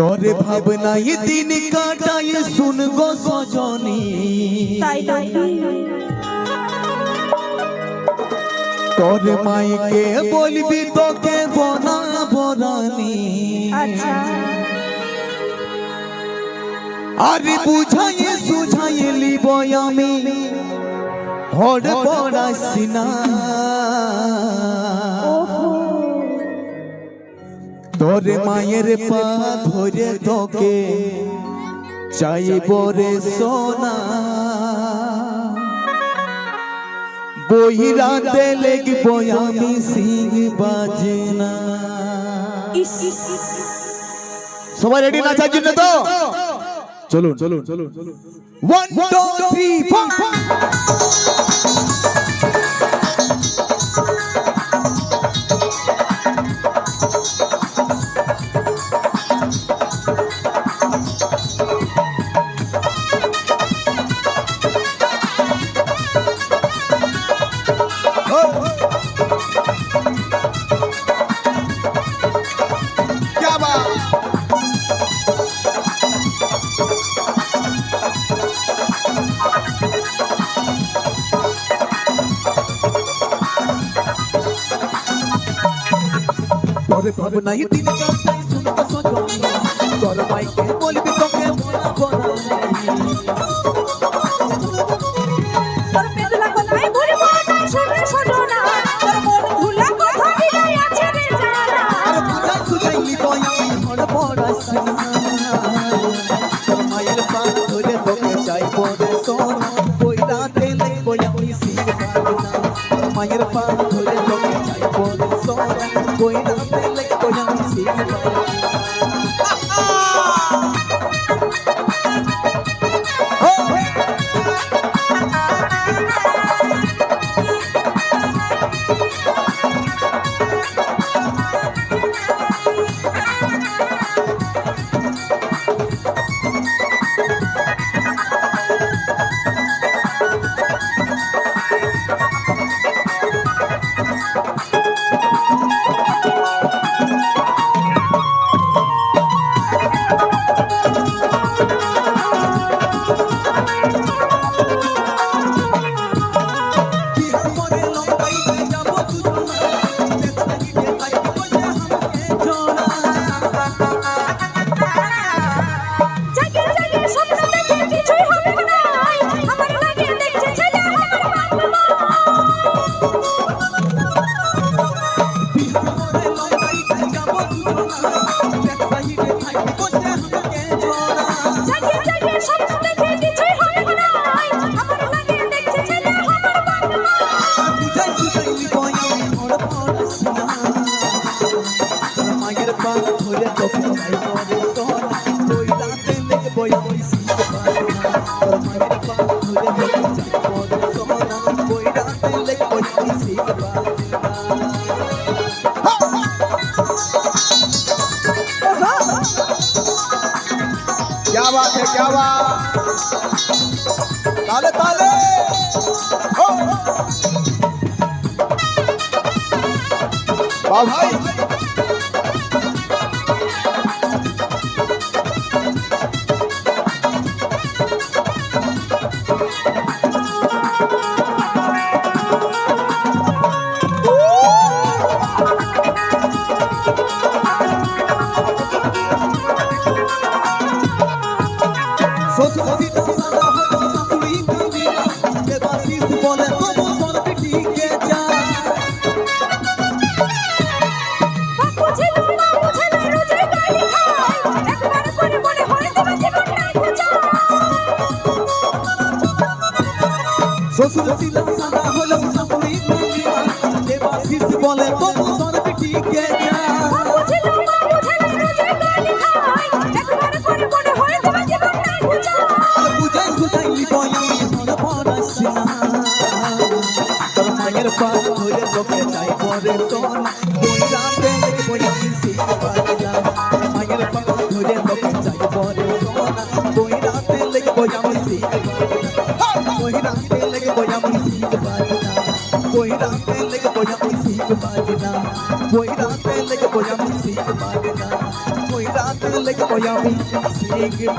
তোরে ভাবনাই দিন কাটাই শুন গো সজনী। তোর মাইকে বলবি তোকে বনা বরানি। আচ্ছা। আর বুঝাই সুঝাই লিব আমি। হড় পড়াশিনা ওহো তোর মায়ের পা ধরে তোকে চাইব রে সোনা। বহিরাতে লেগব আমি সিং বাজনা। সবাই রেডি নাচার জন্য তো? চলুন চলুন চলুন ওয়ান টু থ্রি তোরে ভাবনাই দিন কাটাই শুনতে সজনী তোর মাইকে বলবি তোকে বলা বলা তোর পেদলা কোথায় ভুলবো না শুনে শোনো না। তোর মন ভুলা কথা দিলাই আছে রে জানা। আর বুঝাই সুঝাই নিব আমি হড় পড়াশোনা তোর মায়ের পা ধরে তোকে চাই পরে সোনা ওই রাতে লাগবো আমি সিং বাজনা মায়ের পা মায়ের পা ধরে তোকে যাওয়া তালে তালে ভাই শ্বশুর ছিলাম সাদা হলো শাশুড়ি দেবাশিস বলে তবু বুঝাই সুঝাই লিবই আমি তোর পড়াশোনা তোর মায়ের পা ধরে তোকে চাই করে সোনা ওই রাতে লেগবো আমি বাজনা তোর মায়ের পা ধরে তোকে চাই করে সোনা ওই রাতে লেগবো আমি সিং বাজনা ওই রাতে লেগবো আমি সিং বাজনা ওই রাতে লেগবো আমি সিং বাজনা ওই রাতে লেগবো আমি রাতে রাতে লিখব আমি শিখব